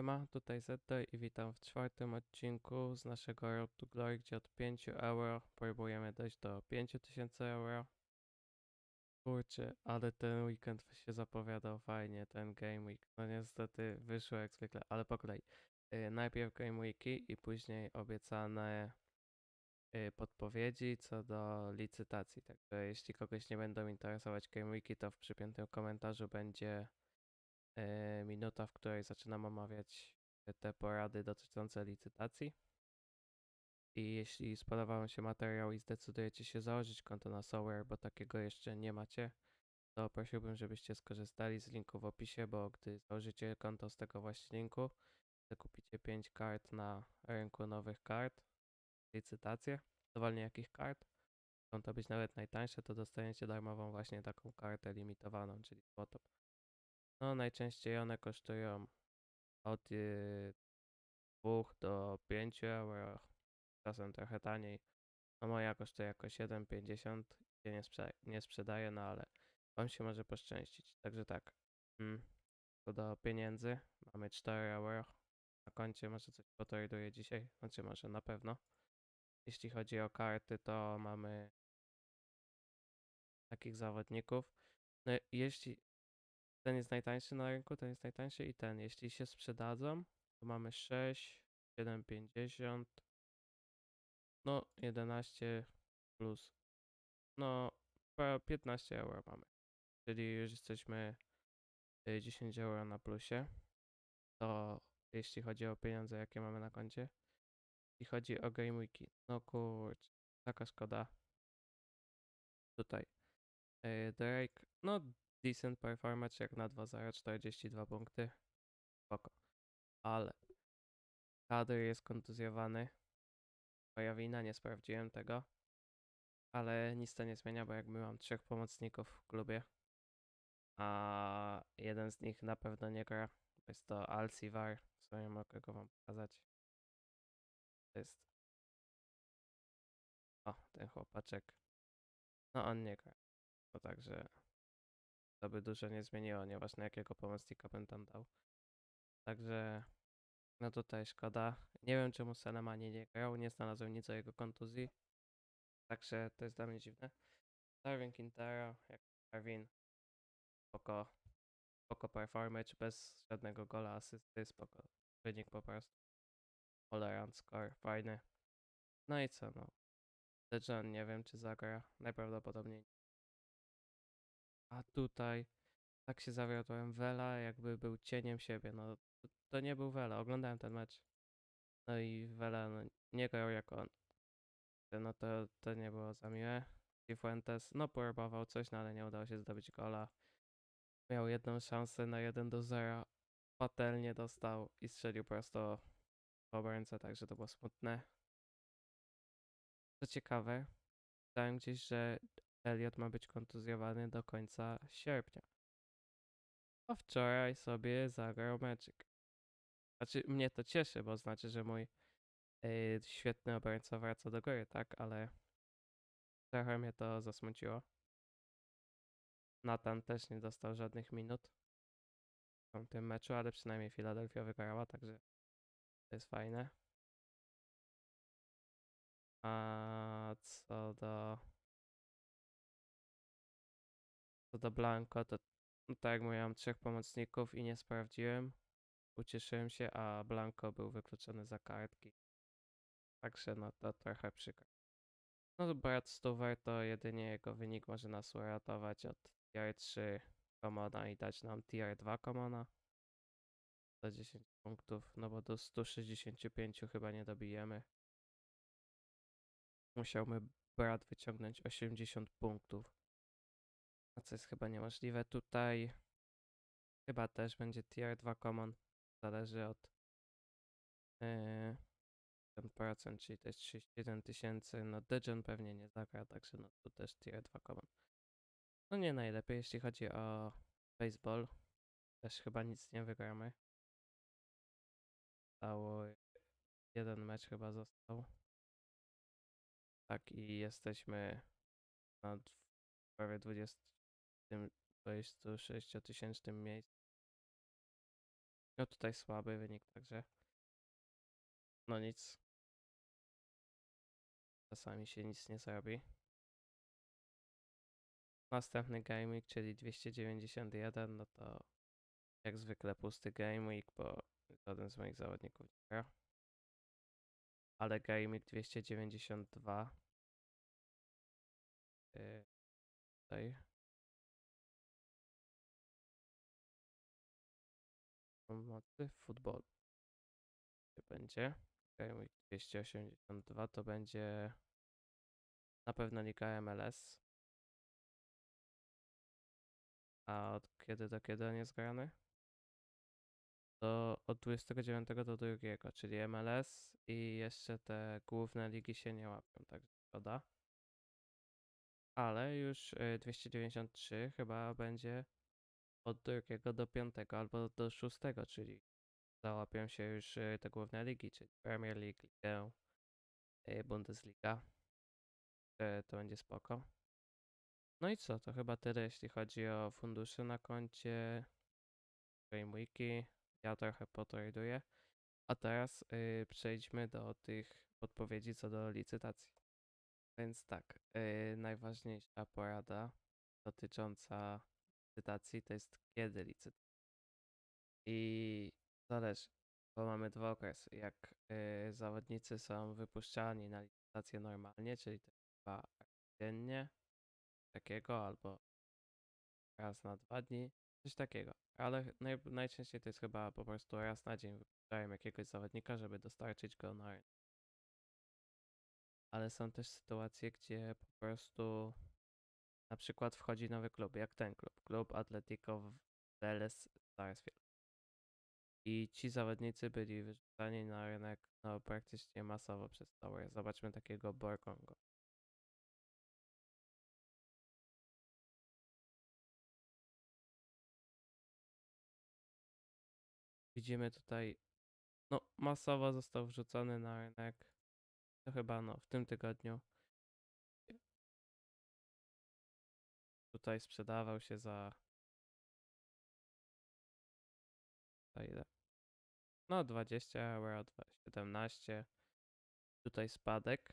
Siema, tutaj Zeto i witam w czwartym odcinku z naszego Road to Glory, gdzie od 5 euro próbujemy dojść do 5000 euro. Kurczę, ale ten weekend się zapowiadał fajnie, ten Game Week. No niestety wyszło jak zwykle, ale po kolei. Y, Najpierw Game Weeki i później obiecane y, podpowiedzi co do licytacji. Także jeśli kogoś nie będą interesować Game Weeki, to w przypiętym komentarzu będzie minuta, w której zaczynam omawiać te porady dotyczące licytacji. I jeśli spodobał Wam się materiał i zdecydujecie się założyć konto na Software, bo takiego jeszcze nie macie, to prosiłbym, żebyście skorzystali z linku w opisie, bo gdy założycie konto z tego właśnie linku, kupicie 5 kart na rynku nowych kart, licytacje, dowolnie jakich kart, mogą to być nawet najtańsze, to dostaniecie darmową właśnie taką kartę limitowaną, czyli złotą. No, najczęściej one kosztują od y, 2 do 5 euro, czasem trochę taniej. No moja kosztuje jakoś 7,50 się nie, nie sprzedaje, no ale wam się może poszczęścić. Także tak, mm. co do pieniędzy, mamy 4 euro na koncie, może coś potraduje dzisiaj, znaczy może na pewno. Jeśli chodzi o karty, to mamy takich zawodników. No, jeśli ten jest najtańszy na rynku, ten jest najtańszy i ten. Jeśli się sprzedadzą, to mamy 6, 7,50, no 11 plus, no po 15 euro mamy. Czyli już jesteśmy y, 10 euro na plusie. To jeśli chodzi o pieniądze, jakie mamy na koncie. Jeśli chodzi o Game Wiki, no kurczę, taka szkoda. Tutaj. y, Drake, no decent performance jak na 2.0, 42 punkty. Spoko. Ale kadr jest kontuzjowany. Moja wina, nie sprawdziłem tego. Ale nic to nie zmienia, bo jakby mam trzech pomocników w klubie, a jeden z nich na pewno nie gra. Jest to Alcivar, w sumie mogę go wam pokazać. To jest... O, ten chłopaczek. No on nie gra. To także to by dużo nie zmieniło, nieważne jakiego pomocnika bym tam dał. Także no tutaj szkoda. Nie wiem czemu Selemani nie grał, nie znalazłem nic o jego kontuzji. Także to jest dla mnie dziwne. Darwin Quintero, jak Darwin, spoko, spoko performance, bez żadnego gola, asysty, spoko. Wynik po prostu. All score, fajny. No i co no. Dejan nie wiem czy zagra, najprawdopodobniej nie. A tutaj tak się zawiodłem. Vela jakby był cieniem siebie. No to, nie był Vela. Oglądałem ten mecz. No i Vela no, nie grał jak on. No to, to nie było za miłe. Fuentes no próbował coś, no ale nie udało się zdobyć gola. Miał jedną szansę na 1 do 0. Patelnie dostał i strzelił prosto w obrońcę, także to było smutne. Co ciekawe, czytałem gdzieś, że Elliot ma być kontuzjowany do końca sierpnia. A wczoraj sobie zagrał meczyk. Znaczy, mnie to cieszy, bo znaczy, że mój yy, świetny obrońca wraca do góry, tak? Ale trochę mnie to zasmuciło. Nathan też nie dostał żadnych minut w tym meczu, ale przynajmniej Philadelphia wygrała, także to jest fajne. A co do Co do Blanco, to no tak jak mówiłem, trzech pomocników i nie sprawdziłem. Ucieszyłem się, a Blanco był wykluczony za kartki. Także no to trochę przykro. No Brad Stuver to jedynie jego wynik może nas uratować od tier 3 komona i dać nam tier 2 komona. Za 10 punktów, no bo do 165 chyba nie dobijemy. Musiałby Brad wyciągnąć 80 punktów. A co jest chyba niemożliwe tutaj. Chyba też będzie tier 2 common. Zależy od yy, 10%, czyli to jest 31 tysięcy. No Dejan pewnie nie zagra, także no tu też tier 2 common. No nie najlepiej, jeśli chodzi o baseball. Też chyba nic nie wygramy. Stało jeden mecz chyba został. Tak i jesteśmy na prawie 20 tym 26 tysięcznym miejscu. No tutaj słaby wynik, także no nic. Czasami się nic nie zrobi. Następny game week, czyli 291, no to jak zwykle pusty game week, bo żaden z moich zawodników nie gra. Ale game week 292 yy, tutaj pomocy futbol będzie game week 282 to będzie na pewno Liga MLS a od kiedy do kiedy on jest grany? To od 29 do 2, czyli MLS i jeszcze te główne ligi się nie łapią, także szkoda. Ale już y, 293 chyba będzie od 2 do 5 albo do 6, czyli załapią się już y, te główne ligi, czyli Premier League, Ligę, y, Bundesliga. Y, To będzie spoko. No i co, to chyba tyle, jeśli chodzi o fundusze na koncie, Game Wiki. Ja trochę potraduję. A teraz przejdźmy do tych podpowiedzi co do licytacji. Więc tak, najważniejsza porada dotycząca licytacji to jest kiedy licytować. I zależy, bo mamy dwa okresy. Jak y, zawodnicy są wypuszczani na licytację normalnie, czyli to chyba dziennie, takiego, albo raz na dwa dni, coś takiego. Ale naj, najczęściej to jest chyba po prostu raz na dzień wypuszczają jakiegoś zawodnika, żeby dostarczyć go na rynek. Ale są też sytuacje, gdzie po prostu na przykład wchodzi nowy klub, jak ten klub, klub Atletico Vélez Sarsfield. I ci zawodnicy byli wyrzucani na rynek no, praktycznie masowo przez całe. Zobaczmy takiego Borkongo. Widzimy tutaj, no masowo został wrzucony na rynek. To chyba no w tym tygodniu. Tutaj sprzedawał się za. Za ile? No 20 euro, dwa- 17. Tutaj spadek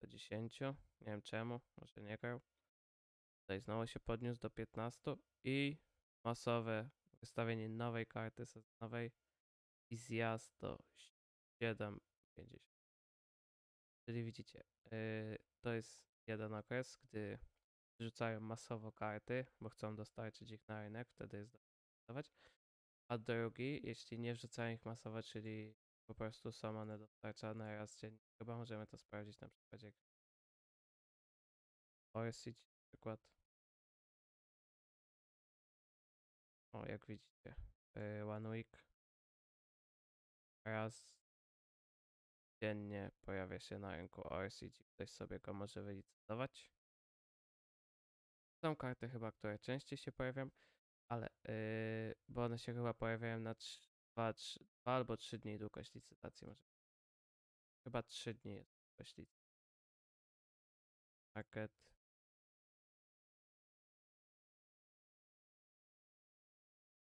do 10. Nie wiem czemu, może nie grał. Tutaj znowu się podniósł do 15 i masowe wystawienie nowej karty sezonowej i zjazd do 7,50. Czyli widzicie, yy, to jest jeden okres, gdy wrzucają masowo karty, bo chcą dostarczyć ich na rynek, wtedy jest dostarczać. A drugi, jeśli nie wrzucają ich masowo, czyli po prostu są one dostarczane raz dziennie. Chyba możemy to sprawdzić na przykładzie na przykład. O, jak widzicie, yy, One Week raz dziennie pojawia się na rynku ORCG. Ktoś sobie go może wylicytować. Są karty chyba, które częściej się pojawiają, ale yy, bo one się chyba pojawiają na 2 albo 3 dni długość licytacji może. Chyba 3 dni jest długość licytacji. Market.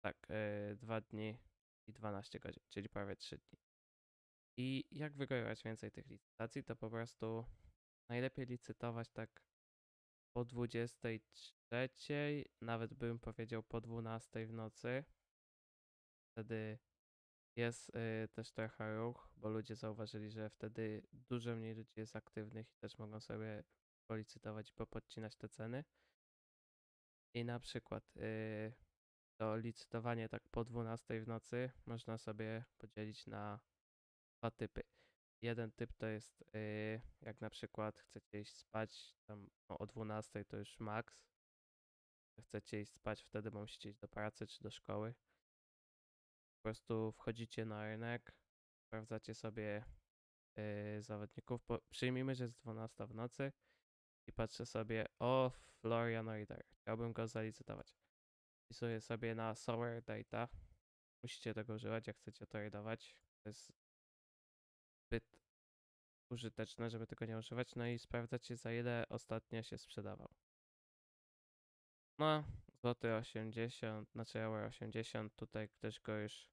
Tak, yy, 2 dni i 12 godzin, czyli prawie 3 dni. I jak wygrywać więcej tych licytacji, to po prostu najlepiej licytować tak po 23, nawet bym powiedział po 12 w nocy. Wtedy jest y, też trochę ruch, bo ludzie zauważyli, że wtedy dużo mniej ludzi jest aktywnych i też mogą sobie policytować i popodcinać te ceny. I na przykład y, to licytowanie tak po 12 w nocy można sobie podzielić na dwa typy. Jeden typ to jest yy, jak na przykład chcecie iść spać tam no, o 12 to już max. Chcecie iść spać wtedy, musicie iść do pracy czy do szkoły. Po prostu wchodzicie na rynek, sprawdzacie sobie yy, zawodników. Przyjmijmy, że jest 12 w nocy i patrzę sobie, o Florian Reader, chciałbym go zalicytować. Wpisuję sobie na Solar Data. Musicie tego używać, jak chcecie to tradować. To jest zbyt użyteczne, żeby tego nie używać. No i sprawdzacie za ile ostatnio się sprzedawał. No, złoty 80, znaczy euro 80, tutaj ktoś go już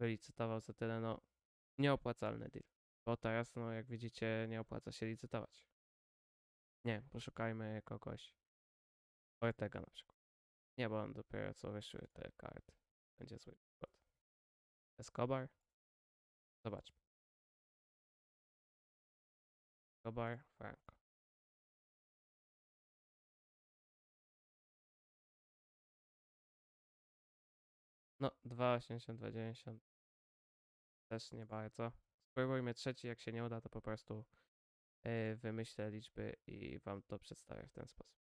wylicytował za tyle, no nieopłacalny deal. Bo teraz, no jak widzicie, nie opłaca się licytować. Nie, poszukajmy kogoś. Ortega na przykład. Nie, bo on dopiero co wyszły te karty. Będzie zły przykład. Escobar? Zobaczmy. Escobar, Franco. No, 2,80, 2,90. Też nie bardzo. Spróbujmy trzeci, jak się nie uda, to po prostu yy, wymyślę liczby i wam to przedstawię w ten sposób.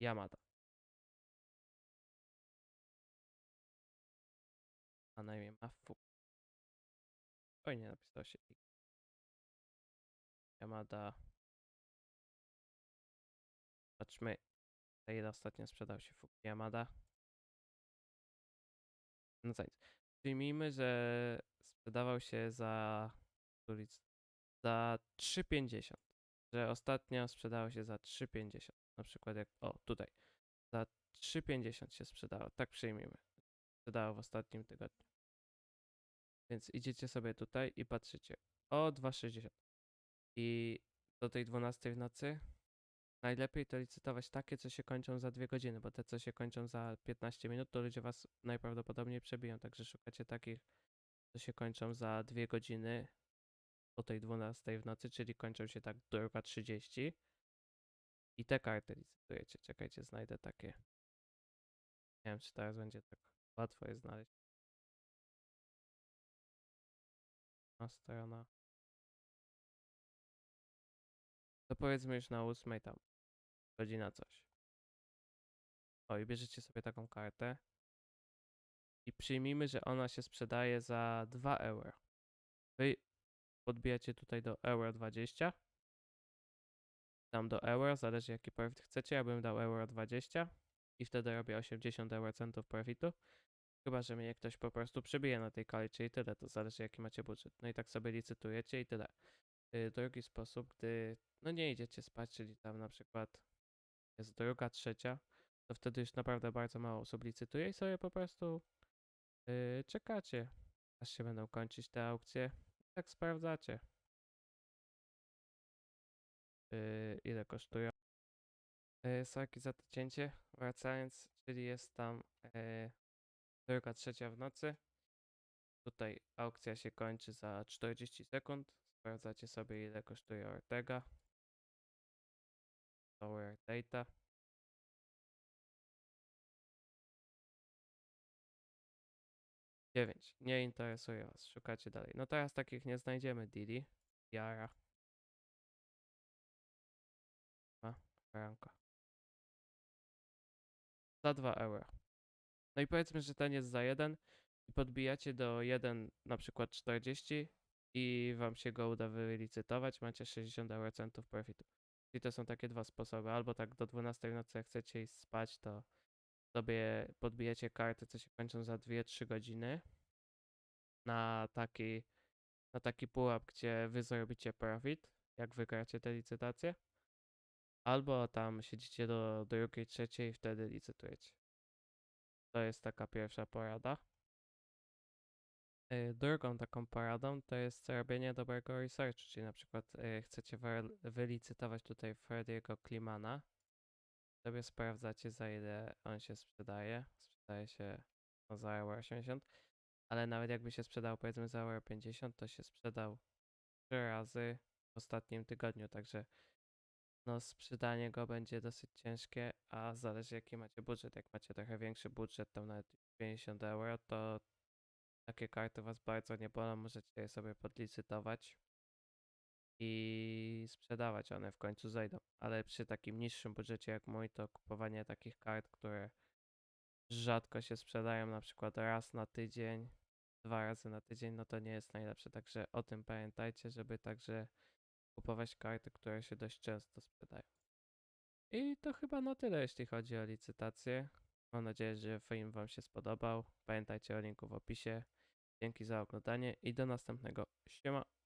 Yamada. A na imię Mafu. Fajnie napisało się I. Yamada. Zobaczmy, za ile ostatnio sprzedał się Fuki Yamada. No nic. Przyjmijmy, że sprzedawał się za za 3,50. Że ostatnio sprzedało się za 3,50. Na przykład jak. O, tutaj. Za 3,50 się sprzedało. Tak przyjmijmy. Sprzedało w ostatnim tygodniu. Więc idziecie sobie tutaj i patrzycie. O 2,60. I do tej 12 w nocy najlepiej to licytować takie, co się kończą za 2 godziny, bo te, co się kończą za 15 minut, to ludzie was najprawdopodobniej przebiją. Także szukacie takich, co się kończą za 2 godziny o tej 12 w nocy, czyli kończą się tak druga 30. I te karty licytujecie. Czekajcie, znajdę takie. Nie wiem, czy teraz będzie tak łatwo je znaleźć. Na strona. To powiedzmy już na ósmej tam. Godzina coś. O, i bierzecie sobie taką kartę. I przyjmijmy, że ona się sprzedaje za 2 euro. Wy podbijacie tutaj do euro 20. Tam do euro, zależy jaki profit chcecie. Ja bym dał euro 20 i wtedy robię 80 euro centów profitu. Chyba, że mnie ktoś po prostu przebije na tej kali, czyli tyle, to zależy jaki macie budżet. No i tak sobie licytujecie i tyle. Y, Drugi sposób, gdy no nie idziecie spać, czyli tam na przykład jest druga, trzecia, to wtedy już naprawdę bardzo mało osób licytuje i sobie po prostu yy, czekacie, aż się będą kończyć te aukcje. I tak sprawdzacie. Yy, ile kosztują. Yy, sorki za to cięcie. Wracając, czyli jest tam yy, druga, trzecia w nocy. Tutaj aukcja się kończy za 40 sekund. Sprawdzacie sobie ile kosztuje Ortega. Lower data. Dziewięć. Nie interesuje was. Szukacie dalej. No teraz takich nie znajdziemy. Didi. Jara. A, Franco. Za 2 euro. No i powiedzmy, że ten jest za 1 i podbijacie do 1 na przykład 40 i wam się go uda wylicytować, macie 60 euro centów profitu. I to są takie dwa sposoby. Albo tak do 12 w nocy, jak chcecie iść spać, to sobie podbijecie karty, co się kończą za 2-3 godziny na taki, na taki pułap, gdzie wy zrobicie profit, jak wygracie te licytacje. Albo tam siedzicie do drugiej, trzeciej i wtedy licytujecie. To jest taka pierwsza porada. Y, Drugą taką poradą to jest robienie dobrego researchu, czyli na przykład y, chcecie wy- wylicytować tutaj Frediego Klimana, sobie sprawdzacie za ile on się sprzedaje. Sprzedaje się no, za euro 80, ale nawet jakby się sprzedał powiedzmy za euro 50, to się sprzedał trzy razy w ostatnim tygodniu, także no sprzedanie go będzie dosyć ciężkie, a zależy jaki macie budżet. Jak macie trochę większy budżet, tam nawet 50 euro, to takie karty was bardzo nie bolą, możecie je sobie podlicytować i sprzedawać, one w końcu zejdą. Ale przy takim niższym budżecie jak mój, to kupowanie takich kart, które rzadko się sprzedają, na przykład raz na tydzień, dwa razy na tydzień, no to nie jest najlepsze. Także o tym pamiętajcie, żeby także kupować karty, które się dość często sprzedają. I to chyba na tyle, jeśli chodzi o licytację. Mam nadzieję, że film Wam się spodobał. Pamiętajcie o linku w opisie. Dzięki za oglądanie i do następnego. Siema.